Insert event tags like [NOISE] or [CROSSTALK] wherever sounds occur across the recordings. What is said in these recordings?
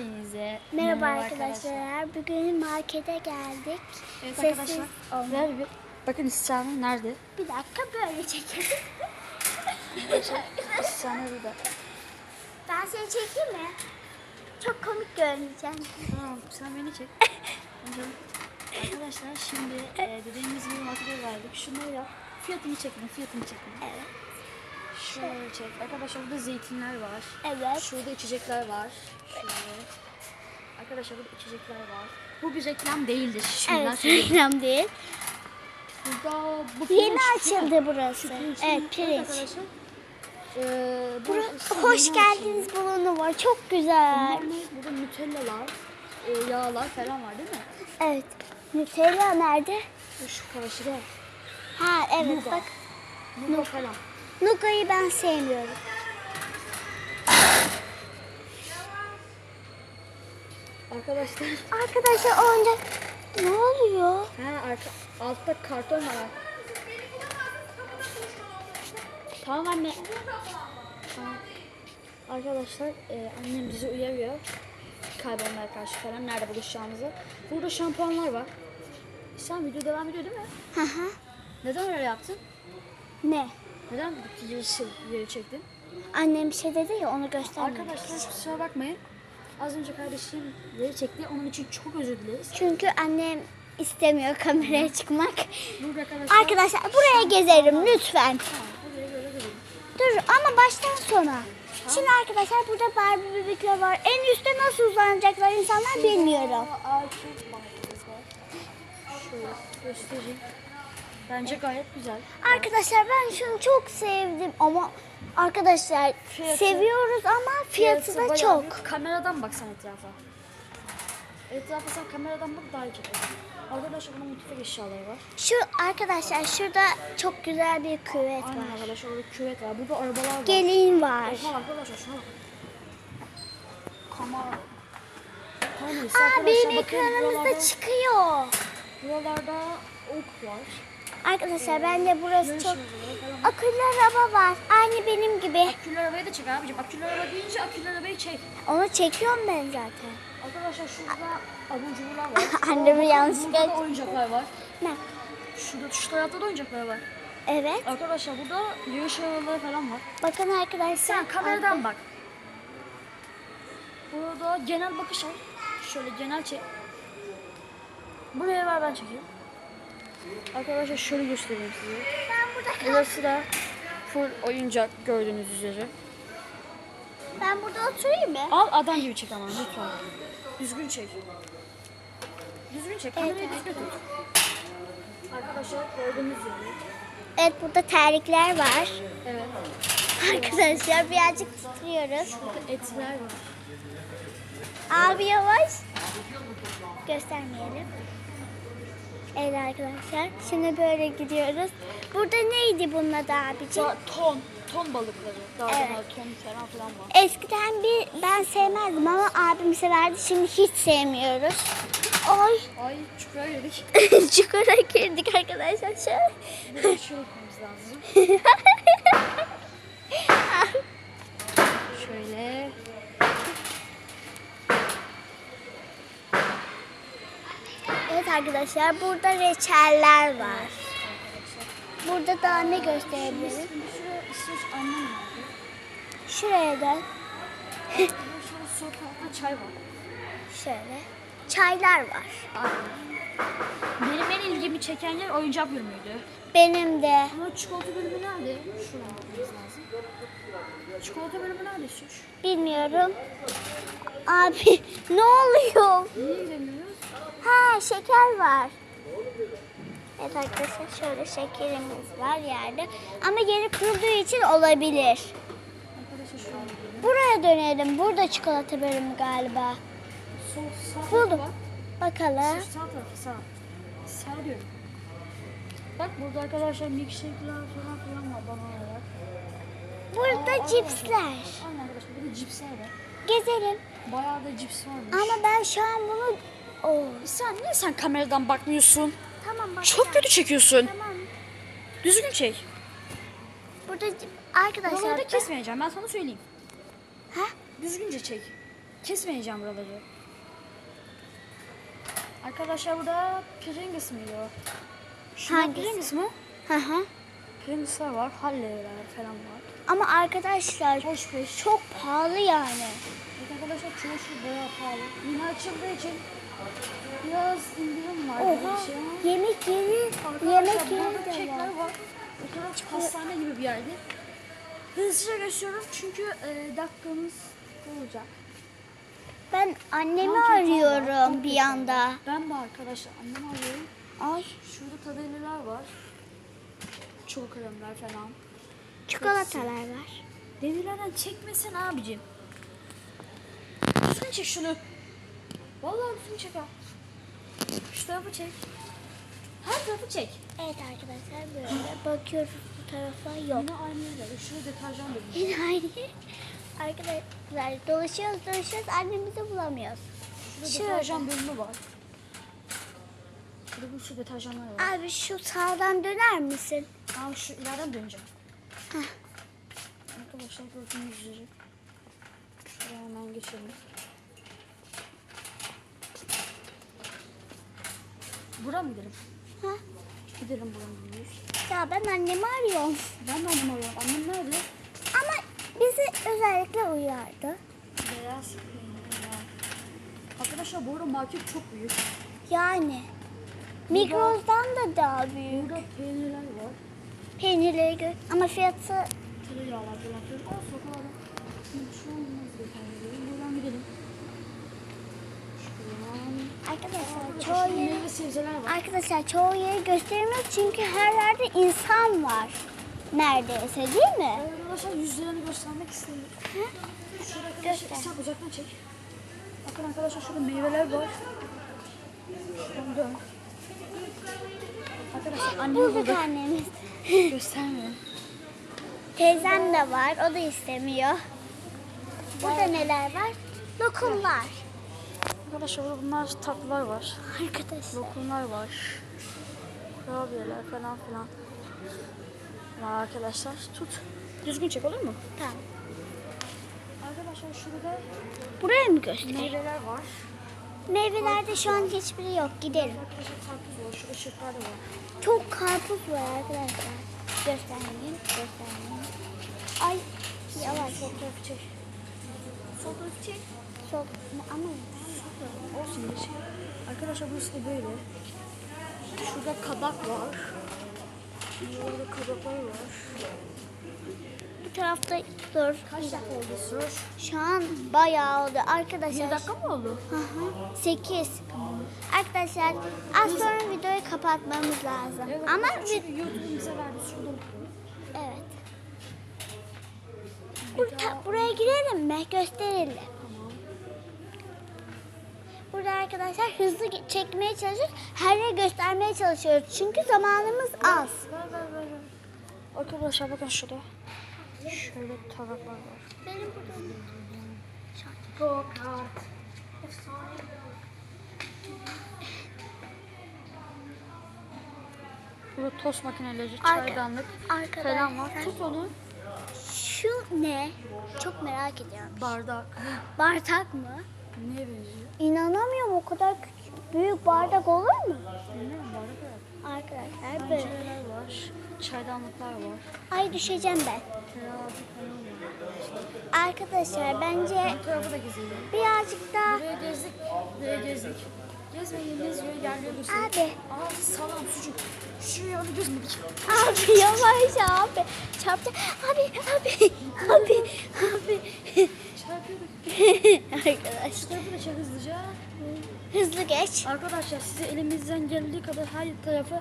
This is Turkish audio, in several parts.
Hepinize Merhaba arkadaşlar. Bugün markete geldik. Evet Sessiz arkadaşlar. Ver bir. Bakın İslam'ın nerede? Bir dakika böyle çekelim. [LAUGHS] İslam'ı burada. ben seni çekeyim mi? Çok komik görüneceksin. Tamam sen beni çek. [LAUGHS] Arkadaşlar şimdi e, dediğimiz gibi markete geldik. Şunları yap. Fiyatını çekin, fiyatını çekin. Evet. Şöyle çek. Arkadaşlar burada zeytinler var. Evet. Şurada içecekler var. Şöyle. Arkadaşlar burada içecekler var. Bu bir reklam değildir. Şimdiden Evet. söyleyeyim. [LAUGHS] Reklam değil. Burada bu Yeni pirinç, açıldı burası. Pirinç, Evet pirinç. arkadaşlar. Ee, bu Bura- işte hoş yeni geldiniz bulunu var. Çok güzel. Bunlar ne? Burada nutellalar, e, yağlar falan var değil mi? Evet. Nutella nerede? Şu karşıda. Ha evet Nuga. bak. Nuga falan. Nuga'yı ben sevmiyorum. Arkadaşlar. Arkadaşlar oyuncak ne oluyor? Ha arka, altta karton var. Tamam anne. Tamam. Arkadaşlar e, annem bizi uyarıyor. Kaybolmaya karşı falan nerede buluşacağımızı. Burada şampuanlar var. Sen video devam ediyor değil mi? Hı hı. Neden öyle yaptın? Ne? Neden yeri, şey, yeri çektin? Annem bir şey dedi ya onu göstermemek Arkadaşlar kusura bakmayın. Az önce kardeşim yeri çekti. Onun için çok özür dileriz. Çünkü annem istemiyor kameraya çıkmak. Burada arkadaşlar... Arkadaşlar buraya gezerim lütfen. Tamam, buraya. Dur ama baştan sona. Şimdi arkadaşlar burada Barbie bebekler var. En üstte nasıl uzanacaklar insanlar bilmiyorum. Aa. Şöyle göstereyim. Bence gayet güzel. Arkadaşlar ben şunu çok sevdim ama arkadaşlar Fiyatı- seviyoruz ama fiyatı da bayağı çok. büyük. Kameradan baksan etrafa. Etrafa sen kameradan bak daha iyi çeker. Arkadaşlar bunun mutfak eşyaları var. Şu arkadaşlar şurada çok güzel bir küvet Aynen var. arkadaşlar orada küvet var. Burada arabalar var. Gelin var. Oha arkadaşlar şuna bak. Kamera. Neyse Aa arkadaşlar benim bakın ekranımızda buralarda, çıkıyor. buralarda ok var. Arkadaşlar bence burası çok akıllı araba var. Aynı benim gibi. Akülü arabayı da çek abicim. Akülü araba deyince akülü arabayı çek. Onu çekiyorum ben zaten. Arkadaşlar şurada abur cuburlar var. [LAUGHS] Annemi Aa, yanlışlıkla- Burada da oyuncaklar var. Ne? Şurada şu tarafta da oyuncaklar var. Evet. Arkadaşlar burada yarış arabaları falan var. Bakın arkadaşlar. Sen kameradan bak. Burada genel bakış al. Şöyle genel çek. Buraya ver ben çekeyim. Arkadaşlar şöyle göstereyim size. Burası da full oyuncak gördüğünüz üzere. Ben burada oturayım mı? Al adam gibi çek ama lütfen. Düzgün çek. Düzgün çek. Kamerayı Evet, düzgün tut. Arkadaşlar gördüğünüz gibi. Evet burada terlikler var. Evet. Arkadaşlar birazcık titriyoruz. Etler var. Abi yavaş. Göstermeyelim. Evet arkadaşlar. Şimdi böyle gidiyoruz. Burada neydi bunun adı abicim? Daha ton. Ton balıkları. Daha Evet. ton falan filan var. Eskiden bir ben sevmezdim ama abim severdi. Şimdi hiç sevmiyoruz. Ay [LAUGHS] Ay çukura girdik. çukura girdik arkadaşlar. Şöyle. [LAUGHS] Şöyle yapmamız lazım. Şöyle. Arkadaşlar burada reçeller var. Burada daha ne gösterebilirim? Şuraya Şurada sokakta çay var. şöyle çaylar var. Benim en ilgimi çeken yer oyuncak bölümüydü. Benim de. Ama çikolata bölümü nerede? Şuradan bakmamız lazım. Çikolata bölümü nerede Suç? Bilmiyorum. Abi [LAUGHS] ne oluyor? Niye gidemiyoruz? Ha şeker var. Evet arkadaşlar şöyle şekerimiz var yerde. Ama yeri kuruduğu için olabilir. Buraya dönelim. Burada çikolata bölümü galiba. Buldum. Bakalım. Sağ tarafı sağ. Sağ diyorum. Bak burada arkadaşlar milkshake'ler falan filan var bana olarak. Burada Aa, cipsler. Aynen arkadaşlar burada cipsler var. Gezelim. Bayağı da cips varmış. Ama ben şu an bunu... Oo. sen niye sen kameradan bakmıyorsun? Tamam bak. Çok kötü çekiyorsun. Tamam. Düzgün çek. Burada arkadaşlar... Buraları da kesmeyeceğim ben sana söyleyeyim. Ha? Düzgünce çek. kesmeyeceğim buraları. Arkadaşlar burada Pringles miydi o? Şunlar Hangisi? Pringles mi? Hı hı. Pringles'lar var, Halley'ler falan var. Ama arkadaşlar Hoş beş. çok pahalı yani. Evet arkadaşlar çoğu şey bayağı pahalı. Yine açıldığı için biraz indirim var. Oha. bir şey ama. Yemek yeri, Arkadaşlar yemek yeri de kekler var. var. O kadar hastane gibi bir yerde. Hızlıca gösteriyorum çünkü e, dakikamız olacak. Ben annemi Aa, arıyorum bir yanda. Ben de arkadaşlar annemi arıyorum. Ay Şurada tabelalar var. Çok kalemler falan. çikolatalar var. Demirlerden çekmesin abicim. Düzgün çek şunu. Vallahi düzgün çek ha. Şu tarafı çek. Her tarafı çek. Evet arkadaşlar böyle bakıyoruz bu tarafa yok. Yine aynı yerde. Şurada deterjan da. [LAUGHS] Yine aynı. Arkadaşlar dolaşıyoruz dolaşıyoruz annemizi bulamıyoruz. Şurada Şurada. deterjan bölümü var. Şurada bir sürü deterjanlar var. Abi şu sağdan döner misin? Tamam şu ileriden döneceğim. Heh. Arkadaşlar gördüğünüz üzere. Şuraya hemen geçelim. Bura mı gidelim? Ha? Gidelim buranın. Ya ben annemi arıyorum. Ben de annemi arıyorum. Annem nerede? Ama bizi özellikle uyardı. Peynir var. Arkadaşlar bu arada market çok büyük. Yani Migros'dan da daha büyük. Burada peynirler var. Peynirleri gör. Ama fiyatı Tereyağlar falan filan. Olsun o kadar. Şimdi Şu olmaz bir peynirleri. Buradan gidelim. Arkadaşlar çoğu yeri. Arkadaşlar çoğu yeri göstermiyor çünkü her yerde insan var. Neredeyse değil mi? Arkadaşlar yüzlerini göstermek istemiyorum. Şurada arkadaşlar Göster. sen uzaktan çek. Bakın arkadaşlar şurada meyveler var. Şuradan dön. Arkadaşlar Bulduk bulduk. annemiz. [LAUGHS] Göstermiyor. Teyzem de var. O da istemiyor. Burada neler var? Lokumlar. Arkadaşlar burada bunlar tatlılar var. Arkadaşlar. Lokumlar var. Kurabiyeler falan filan. Var arkadaşlar. Tut. Düzgün çek olur mu? Tamam. Arkadaşlar şurada Buraya mı göster? meyveler var. Meyvelerde şu an hiçbiri yok. Gidelim. Arkadaşlar karpuz var. Şu ışıklar da var. Çok karpuz var arkadaşlar. Göstermeyeyim. Göstermeyeyim. Ay yavaş. Tarafı çek. Tarafı çek. Çok ama Olsun bir şey. Arkadaşlar burası da böyle. Şurada kabak var. Burada kabaklar var. bu tarafta dur. Kaç dakika oldu sür? Şu an bayağı oldu arkadaşlar. Bir dakika mı oldu? Hı hı. 8. Arkadaşlar az sonra videoyu kapatmamız lazım. Evet, Ama çünkü YouTube'un bize verdiği şurada evet. Burada, buraya girelim mi? Gösterelim. Burada arkadaşlar hızlı çekmeye çalışıyoruz. Her yeri göstermeye çalışıyoruz. Çünkü zamanımız az. Arkadaşlar bakın şurada. Şöyle tabaklar var. Benim burada Go kart. Burada tost makineleri, Arka- çaydanlık arkadaşlar. falan var. Tut onu. Şu ne? Çok merak ediyorum. Bardak. Bardak mı? Neye benziyor? İnanamıyorum o kadar küçük, büyük bardak olur mu? Bilmiyorum bardak. Arkadaşlar böyle. Pencereler var. Çaydanlıklar var. Ay düşeceğim ben. Terazi falan var. Arkadaşlar bence Bu da gezelim. birazcık daha Buraya gezdik. Buraya gezdik. Gezmeyin geziyor yerleri gösterin. Abi. Ağzı salam sucuk. Şuraya onu gözmedik. Abi yavaş abi. Çarptı. Abi abi abi abi. Çarpıyorduk. Arkadaş Şu tarafı da çok hızlıca. hızlı geç. Arkadaşlar size elimizden geldiği kadar her tarafı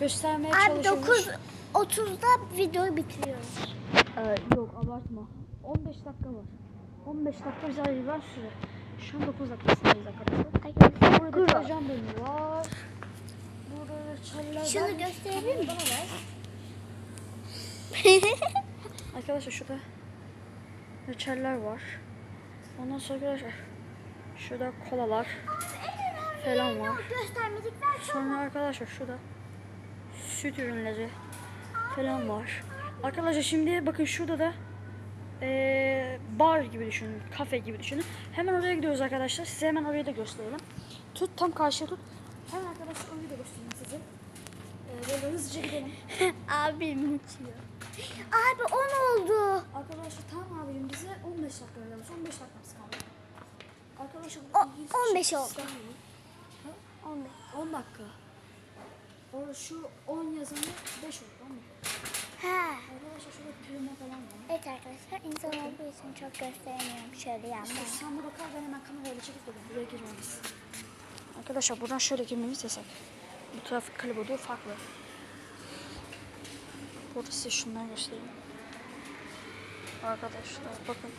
göstermeye Abi çalışıyoruz. 9 30'da videoyu bitiriyoruz. Ee, yok abartma. 15 dakika var. 15 dakika bize ayrılan süre. Şu an 9 dakikasındayız arkadaşlar. Arkadaşlar Burada deterjan bölümü var. Burada çaller Şunu var. gösterebilir [LAUGHS] miyim? Arkadaşlar şurada reçeller var. Ondan sonra arkadaşlar şurada kolalar falan var. Sonra arkadaşlar şurada süt ürünleri falan var. Arkadaşlar şimdi bakın şurada da eee, bar gibi düşünün, kafe gibi düşünün. Hemen oraya gidiyoruz arkadaşlar. Size hemen orayı da gösterelim. Tut tam karşıya tut. Hemen arkadaşlar orayı da göstereyim size. Eee, böyle hızlıca gidelim. [LAUGHS] Abim uçuyor. Abi 10 oldu. Arkadaşlar tamam abicim bize 15 dakika veriyoruz. 15 dakikamız kaldı. Arkadaşlar O- bu hiçbir 15 şey oldu. istemiyorum. 15. 10 dakika. Orada şu 10 yazanı 5 oldu. 10 dakika. He. Arkadaşlar şurada pürüme falan var. Evet arkadaşlar insan olduğu için çok gösteremiyorum şöyle İşte yandan. sen burada kal ben hemen kamerayla çekip geliyorum. Buraya girmemiz. Arkadaşlar buradan şöyle girmemiz yasak. Bu trafik kalabalığı farklı. Burada size şunları göstereyim. Arkadaşlar bakın.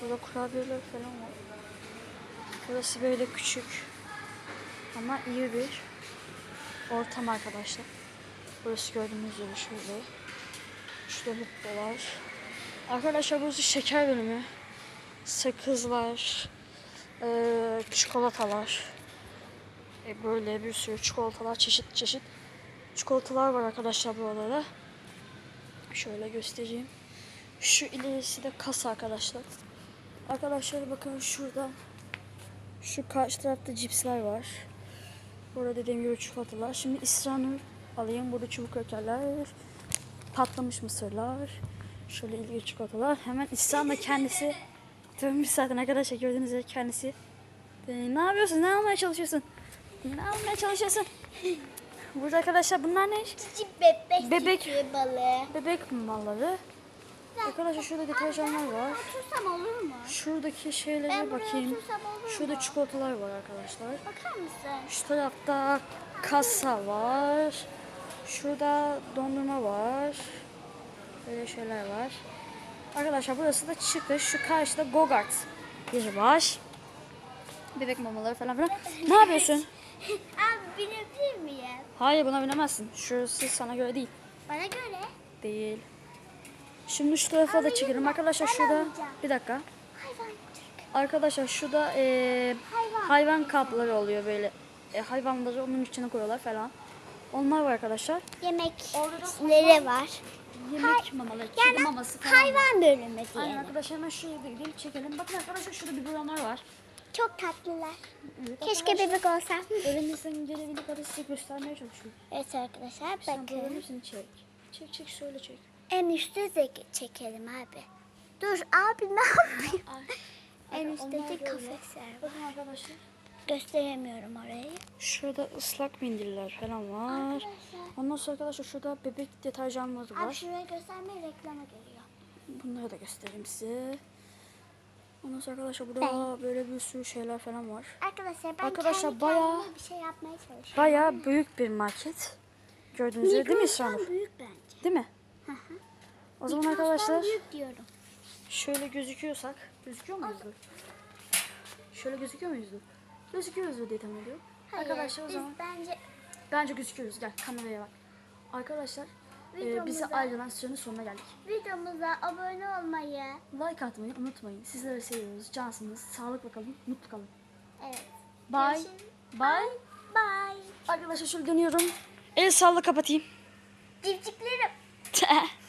Burada kurabiyeler falan var. Burası böyle küçük. Ama iyi bir ortam arkadaşlar. Burası gördüğünüz gibi şöyle. Şurada mutlular. Arkadaşlar burası şeker bölümü. Sakızlar. eee, çikolatalar. E, böyle bir sürü çikolatalar çeşit çeşit. Çikolatalar var arkadaşlar burada da. Şöyle göstereyim. Şu ilerisi de kasa arkadaşlar. Arkadaşlar bakın şurada şu karşı tarafta cipsler var. Burada dediğim gibi çikolatalar. Şimdi İsranur alayım. Burada çubuk krakerler, patlamış mısırlar, şöyle ilgili çikolatalar. Hemen İsran'la kendisi dönmüş zaten arkadaşlar gördüğünüz gibi kendisi. Ee, ne yapıyorsun? Ne almaya çalışıyorsun? Ne almaya çalışıyorsun? Burada arkadaşlar bunlar ne? Cici bebek, Bebek. cici balığı. Bebek malları. Arkadaşlar şurada deterjanlar var. Otursam olur mu? Şuradaki şeylere Ben bakayım. Şurada mu? çikolatalar var arkadaşlar. Bakar mısın? Şu tarafta kasa var. Şurada dondurma var. Böyle şeyler var. Arkadaşlar burası da çıkış. Şu karşıda Gogart yeri var. Bebek mamaları falan filan. Ne [LAUGHS] yapıyorsun? Abi binebilir miyim? Hayır buna binemezsin. Şurası sana göre değil. Bana göre. Değil. Şimdi şu tarafa da çekelim. Arkadaşlar Ben şurada alacağım. bir dakika. Hayvan. Arkadaşlar şurada eee, Hayvan. hayvan kapları oluyor böyle. E, hayvanları onun içine koyuyorlar falan. Onlar var arkadaşlar. Yemekleri var. Yemek mamaları, kedi Yani maması falan. hayvan bölümü Aynen diyelim. arkadaşlar hemen şuraya da gidelim çekelim. Bakın arkadaşlar şurada biberonlar var. Çok tatlılar. Evet, Keşke bebek olsam. Elimizden gelebildiği kadar size göstermeye çalışıyorum. Evet arkadaşlar Sen bakın. hepsini çek. Çek çek şöyle çek. En üstte de çekelim abi. Dur abi ne yapıyorsun? En üstteki böyle. kafesler var. Bakın arkadaşlar. Gösteremiyorum orayı. Şurada ıslak mendiller falan var. Arkadaşlar. Ondan sonra arkadaşlar şurada bebek deterjanları Abi var. şuraya göstermeye reklama geliyor. Bunları da göstereyim size. Ondan sonra arkadaşlar burada böyle bir sürü şeyler falan var. Arkadaşlar ben Arkadaşlar kendi bayağı- bir şey yapmaya çalışıyorum. Bayağı büyük bir market. Gördüğünüz gibi değil mi? Mikrofondan büyük bence. Değil mi? O zaman arkadaşlar büyük diyorum. şöyle gözüküyorsak. Gözüküyor muyuz? Şöyle gözüküyor muyuz? Gözüküyoruz diye tahmin ediyorum. Hayır, Arkadaşlar o zaman bence bence gözüküyoruz. Gel kameraya bak. Arkadaşlar e, bize Videomuza- ayrılan sürenin sonuna geldik. videomuza abone olmayı. Like atmayı unutmayın. Sizleri seviyoruz. Cansınız. Sağlıkla kalın. Mutlu kalın. Evet. Bye. Görüşürüz. Bye. Bye. Arkadaşlar şöyle dönüyorum. El salla kapatayım. Cipciklerim. [LAUGHS]